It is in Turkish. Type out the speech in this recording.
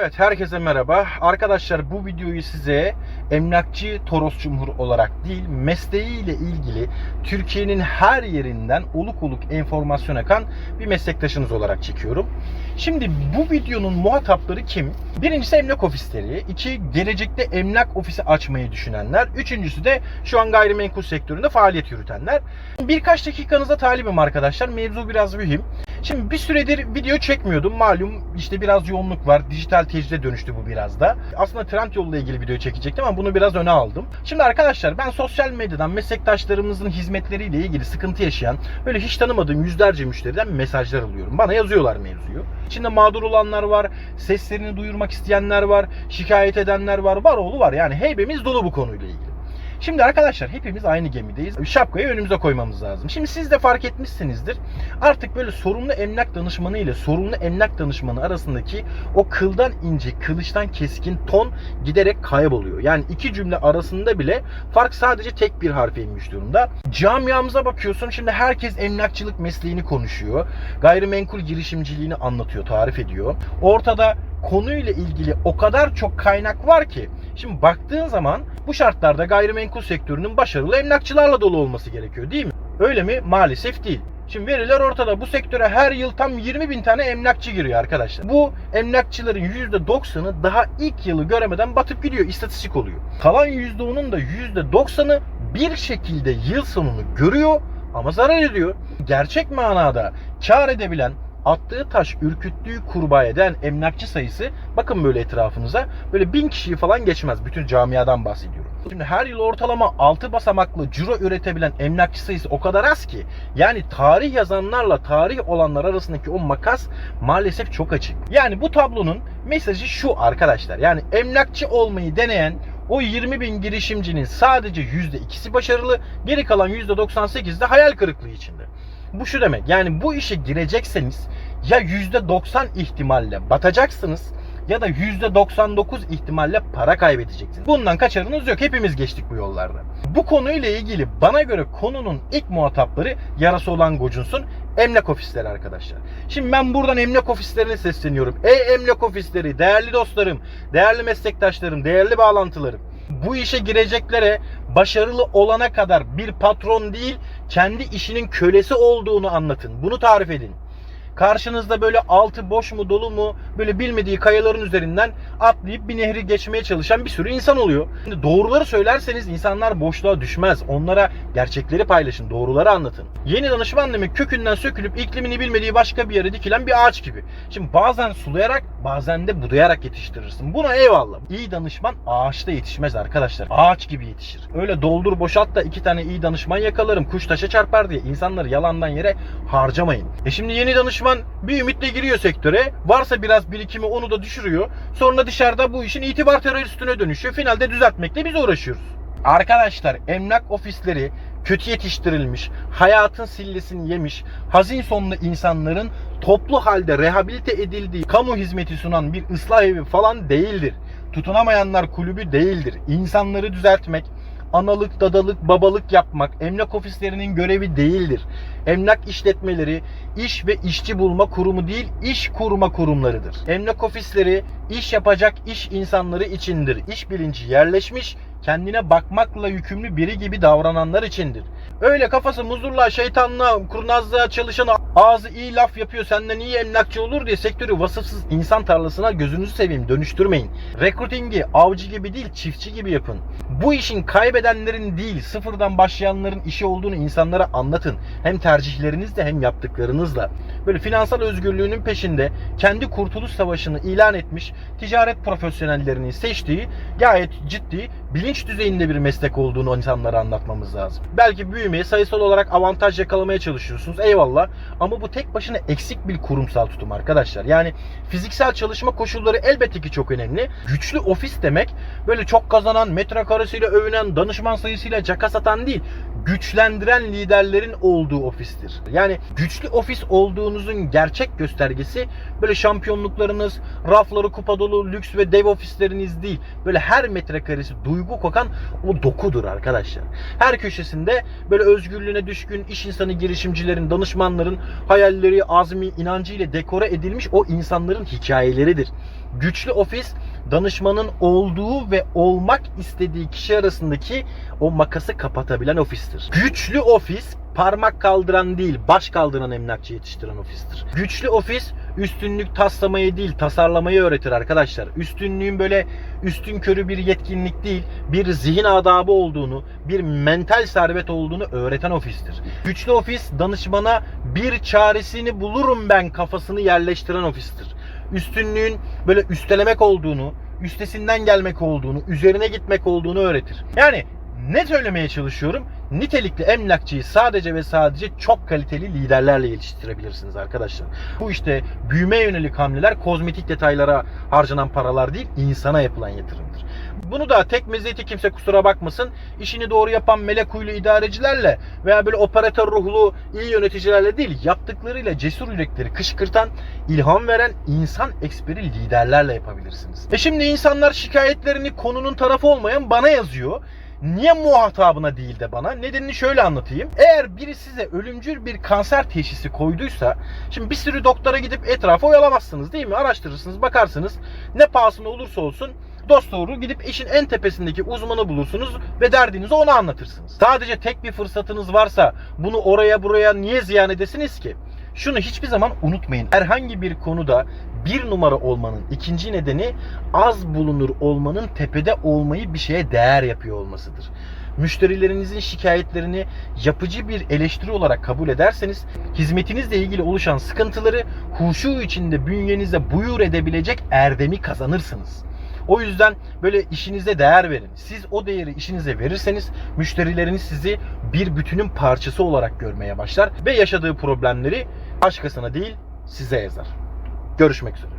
Evet herkese merhaba. Arkadaşlar bu videoyu size emlakçı Toros Cumhur olarak değil mesleğiyle ilgili Türkiye'nin her yerinden oluk oluk enformasyon akan bir meslektaşınız olarak çekiyorum. Şimdi bu videonun muhatapları kim? Birincisi emlak ofisleri, iki gelecekte emlak ofisi açmayı düşünenler, üçüncüsü de şu an gayrimenkul sektöründe faaliyet yürütenler. Birkaç dakikanıza talibim arkadaşlar. Mevzu biraz mühim. Şimdi bir süredir video çekmiyordum. Malum işte biraz yoğunluk var. Dijital tecride dönüştü bu biraz da. Aslında Trendyol'la ilgili video çekecektim ama bunu biraz öne aldım. Şimdi arkadaşlar ben sosyal medyadan meslektaşlarımızın hizmetleriyle ilgili sıkıntı yaşayan böyle hiç tanımadığım yüzlerce müşteriden mesajlar alıyorum. Bana yazıyorlar mevzuyu. İçinde mağdur olanlar var, seslerini duyurmak isteyenler var, şikayet edenler var, var oğlu var. Yani heybemiz dolu bu konuyla ilgili. Şimdi arkadaşlar hepimiz aynı gemideyiz. Şapkayı önümüze koymamız lazım. Şimdi siz de fark etmişsinizdir. Artık böyle sorumlu emlak danışmanı ile sorumlu emlak danışmanı arasındaki o kıldan ince, kılıçtan keskin ton giderek kayboluyor. Yani iki cümle arasında bile fark sadece tek bir harfe inmiş durumda. Camiamıza bakıyorsun şimdi herkes emlakçılık mesleğini konuşuyor. Gayrimenkul girişimciliğini anlatıyor, tarif ediyor. Ortada konuyla ilgili o kadar çok kaynak var ki şimdi baktığın zaman bu şartlarda gayrimenkul sektörünün başarılı emlakçılarla dolu olması gerekiyor değil mi? Öyle mi? Maalesef değil. Şimdi veriler ortada. Bu sektöre her yıl tam 20 bin tane emlakçı giriyor arkadaşlar. Bu emlakçıların %90'ı daha ilk yılı göremeden batıp gidiyor. istatistik oluyor. Kalan %10'un da %90'ı bir şekilde yıl sonunu görüyor ama zarar ediyor. Gerçek manada kar edebilen, attığı taş ürküttüğü kurbağa eden emlakçı sayısı bakın böyle etrafınıza böyle bin kişiyi falan geçmez. Bütün camiadan bahsediyorum. Şimdi her yıl ortalama 6 basamaklı ciro üretebilen emlakçı sayısı o kadar az ki yani tarih yazanlarla tarih olanlar arasındaki o makas maalesef çok açık. Yani bu tablonun mesajı şu arkadaşlar. Yani emlakçı olmayı deneyen o 20 bin girişimcinin sadece %2'si başarılı, geri kalan %98 de hayal kırıklığı içinde. Bu şu demek yani bu işe girecekseniz ya %90 ihtimalle batacaksınız ya da %99 ihtimalle para kaybedeceksiniz. Bundan kaçarınız yok. Hepimiz geçtik bu yollarda. Bu konuyla ilgili bana göre konunun ilk muhatapları yarası olan gocunsun emlak ofisleri arkadaşlar. Şimdi ben buradan emlak ofislerine sesleniyorum. Ey emlak ofisleri, değerli dostlarım, değerli meslektaşlarım, değerli bağlantılarım. Bu işe gireceklere başarılı olana kadar bir patron değil, kendi işinin kölesi olduğunu anlatın. Bunu tarif edin. Karşınızda böyle altı boş mu dolu mu böyle bilmediği kayaların üzerinden atlayıp bir nehri geçmeye çalışan bir sürü insan oluyor. Şimdi doğruları söylerseniz insanlar boşluğa düşmez. Onlara gerçekleri paylaşın, doğruları anlatın. Yeni danışman demek kökünden sökülüp iklimini bilmediği başka bir yere dikilen bir ağaç gibi. Şimdi bazen sulayarak bazen de budayarak yetiştirirsin. Buna eyvallah. İyi danışman ağaçta yetişmez arkadaşlar. Ağaç gibi yetişir. Öyle doldur boşalt da iki tane iyi danışman yakalarım. Kuş taşa çarpar diye insanları yalandan yere harcamayın. E şimdi yeni danışman bir ümitle giriyor sektöre. Varsa biraz birikimi onu da düşürüyor. Sonra dışarıda bu işin itibar teröristine dönüşüyor. Finalde düzeltmekle biz uğraşıyoruz. Arkadaşlar emlak ofisleri kötü yetiştirilmiş, hayatın sillesini yemiş, hazin sonlu insanların toplu halde rehabilite edildiği kamu hizmeti sunan bir ıslah evi falan değildir. Tutunamayanlar kulübü değildir. İnsanları düzeltmek, analık, dadalık, babalık yapmak emlak ofislerinin görevi değildir. Emlak işletmeleri iş ve işçi bulma kurumu değil, iş kurma kurumlarıdır. Emlak ofisleri iş yapacak iş insanları içindir. İş bilinci yerleşmiş, kendine bakmakla yükümlü biri gibi davrananlar içindir. Öyle kafası muzurluğa, şeytanlığa, kurnazlığa çalışan ağzı iyi laf yapıyor senden iyi emlakçı olur diye sektörü vasıfsız insan tarlasına gözünüzü seveyim dönüştürmeyin. Rekrutingi avcı gibi değil çiftçi gibi yapın. Bu işin kaybedenlerin değil sıfırdan başlayanların işi olduğunu insanlara anlatın. Hem tercihlerinizle hem yaptıklarınızla. Böyle finansal özgürlüğünün peşinde kendi kurtuluş savaşını ilan etmiş ticaret profesyonellerinin seçtiği gayet ciddi bilinç düzeyinde bir meslek olduğunu insanlara anlatmamız lazım. Belki büyümeye sayısal olarak avantaj yakalamaya çalışıyorsunuz eyvallah ama bu tek başına eksik bir kurumsal tutum arkadaşlar. Yani fiziksel çalışma koşulları elbette ki çok önemli. Güçlü ofis demek böyle çok kazanan, metrekaresiyle övünen, danışman sayısıyla caka satan değil güçlendiren liderlerin olduğu ofistir. Yani güçlü ofis olduğunuzun gerçek göstergesi böyle şampiyonluklarınız, rafları kupa dolu lüks ve dev ofisleriniz değil. Böyle her metrekaresi duygu kokan o dokudur arkadaşlar. Her köşesinde böyle özgürlüğüne düşkün iş insanı girişimcilerin, danışmanların hayalleri, azmi, inancı ile dekore edilmiş o insanların hikayeleridir. Güçlü ofis danışmanın olduğu ve olmak istediği kişi arasındaki o makası kapatabilen ofistir. Güçlü ofis parmak kaldıran değil, baş kaldıran emlakçı yetiştiren ofistir. Güçlü ofis üstünlük taslamayı değil, tasarlamayı öğretir arkadaşlar. Üstünlüğün böyle üstün körü bir yetkinlik değil, bir zihin adabı olduğunu, bir mental servet olduğunu öğreten ofistir. Güçlü ofis danışmana bir çaresini bulurum ben kafasını yerleştiren ofistir. Üstünlüğün böyle üstelemek olduğunu, üstesinden gelmek olduğunu, üzerine gitmek olduğunu öğretir. Yani ne söylemeye çalışıyorum? Nitelikli emlakçıyı sadece ve sadece çok kaliteli liderlerle geliştirebilirsiniz arkadaşlar. Bu işte büyüme yönelik hamleler kozmetik detaylara harcanan paralar değil, insana yapılan yatırımdır. Bunu da tek meziyeti kimse kusura bakmasın. işini doğru yapan melek huylu idarecilerle veya böyle operatör ruhlu iyi yöneticilerle değil, yaptıklarıyla cesur yürekleri kışkırtan, ilham veren insan eksperi liderlerle yapabilirsiniz. E şimdi insanlar şikayetlerini konunun tarafı olmayan bana yazıyor. Niye muhatabına değil de bana? Nedenini şöyle anlatayım. Eğer biri size ölümcül bir kanser teşhisi koyduysa, şimdi bir sürü doktora gidip etrafı oyalamazsınız değil mi? Araştırırsınız, bakarsınız. Ne pahasına olursa olsun dost doğru gidip işin en tepesindeki uzmanı bulursunuz ve derdinizi ona anlatırsınız. Sadece tek bir fırsatınız varsa bunu oraya buraya niye ziyan edesiniz ki? Şunu hiçbir zaman unutmayın. Herhangi bir konuda bir numara olmanın ikinci nedeni az bulunur olmanın tepede olmayı bir şeye değer yapıyor olmasıdır. Müşterilerinizin şikayetlerini yapıcı bir eleştiri olarak kabul ederseniz hizmetinizle ilgili oluşan sıkıntıları huşu içinde bünyenize buyur edebilecek erdemi kazanırsınız. O yüzden böyle işinize değer verin. Siz o değeri işinize verirseniz müşterileriniz sizi bir bütünün parçası olarak görmeye başlar ve yaşadığı problemleri başkasına değil size yazar. Görüşmek üzere.